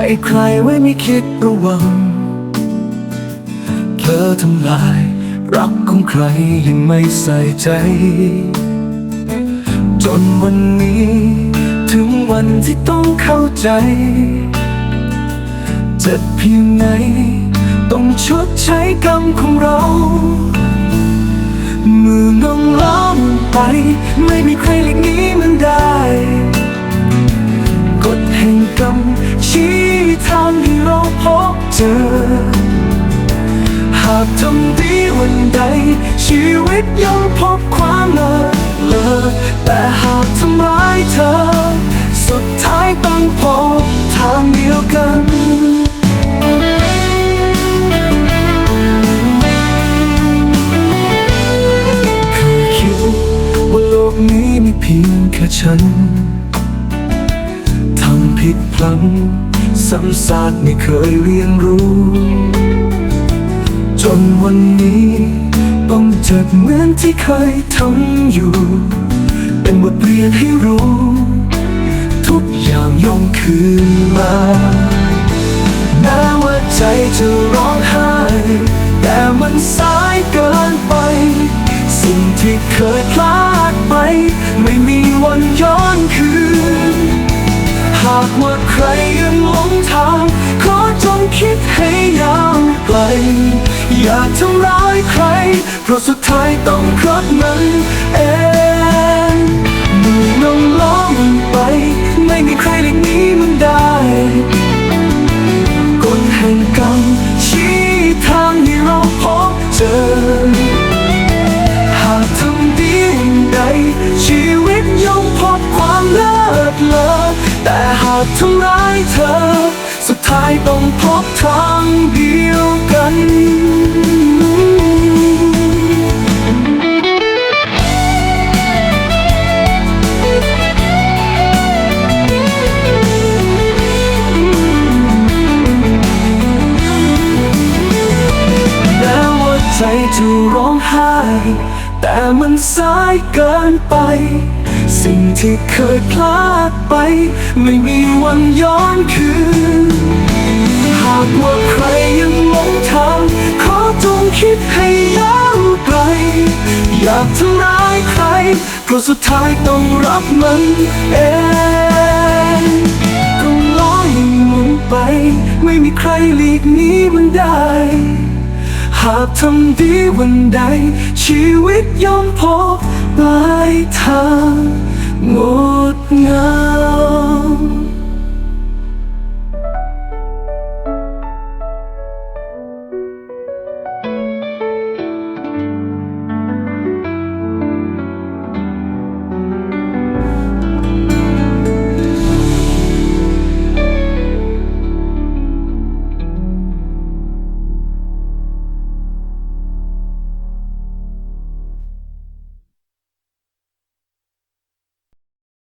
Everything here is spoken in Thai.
ให้ใครไว้ไม่คิดระวัง เธอทำลาย รักของใครยังไม่ใส่ใจ จนวันนี้ ถึงวันที่ต้องเข้าใจ เจ็บเพียงไหน ต้องชดใช้กรรมของเรามือน้องล้อมไป ไม่มีใครหลีกหนีมันได้ากทำดีวันใด ชีวิตย่อมพบความเลิศเลอแต่หากทำร้ายเธอ สุดท้ายต้องพบทางเดียวกันเคยคิดว่าโลกนี้มีเพียงแค่ฉันทำผิดพลั้งซ้ำซากไม่เคยเรียนรู้ จนวันนี้ ต้องเจ็บเหมือนที่เคยทำอยู่ เป็นบทเรียนให้รู้ ทุกอย่างย่อมคืนมาแม้ว่าใจจะร้องไห้ แต่มันสายเกินไป สิ่งที่เคยพลาดไป ไม่มีวันย้อนคืน หากว่าใครยังหลงทาง ขอจงคิดให้ อย่าทำร้ายใคร เพราะสุดท้ายต้องรับมันเองมื่อน้องล้อมไป ไม่มีใครหลีกหนีมันได้กฎแห่งกรรมชี้ทางให้เราพบเจอ หากทำดีอย่างใด ชีวิตย่อมพบความเลิศเลอแต่หากทำร้ายเธอ สุดท้ายต้องพบทางเดียวกัน ใจจะร้องไห้ แต่มันสายเกินไป สิ่งที่เคยพลาดไป ไม่มีวันย้อนคืน หากว่าใครยังหลงทางขอจงคิดให้ยาวไกล อยากทำร้ายใครเพราะสุดท้ายต้องรับมันเองต้องลอยมันไป ไม่มีใครหลีกหนีมันได้ากทำดีวันใด ชีวิตย่อมพบปลายทางงดงาม